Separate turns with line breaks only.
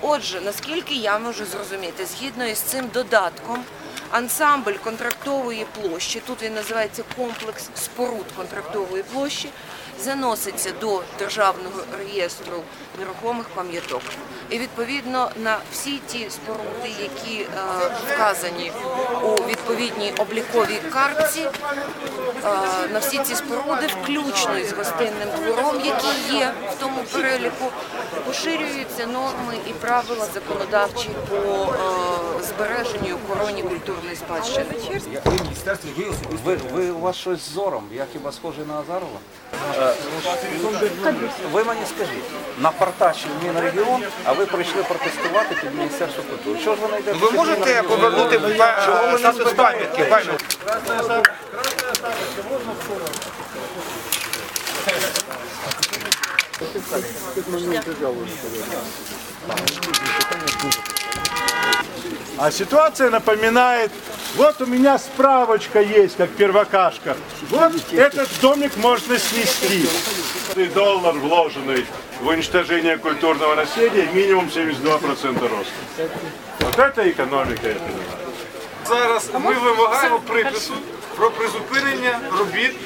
Отже, наскільки я можу зрозуміти, згідно із цим додатком, ансамбль контрактової площі, тут він називається комплекс споруд контрактової площі, заноситься до державного реєстру нерухомих пам'яток. І відповідно на всі ті споруди, які е, вказані у відповідній обліковій картці, е, на всі ці споруди, включно із гостинним двором, який є в тому переліку, поширюються норми і правила законодавчі по е, збереженню і охороні культурної спадщини.
Ви, ви у вас щось з зором? Я хіба схожий на Азарова? Е, Ви мені скажіть, напартачив Мінрегіон, а ви прийшли протестувати під Міністерство культури. Що ж ви знайдете?
Ви можете повернути па- статус пам'ятки? пам'ятки?
А ситуация напоминает, вот у меня справочка есть, как первокашка. Вот этот домик можно снести. Доллар, вложенный в уничтожение культурного наследия, минимум 72% роста. Вот это экономика. Это.
Зараз ми вимагаємо припису про призупинення робіт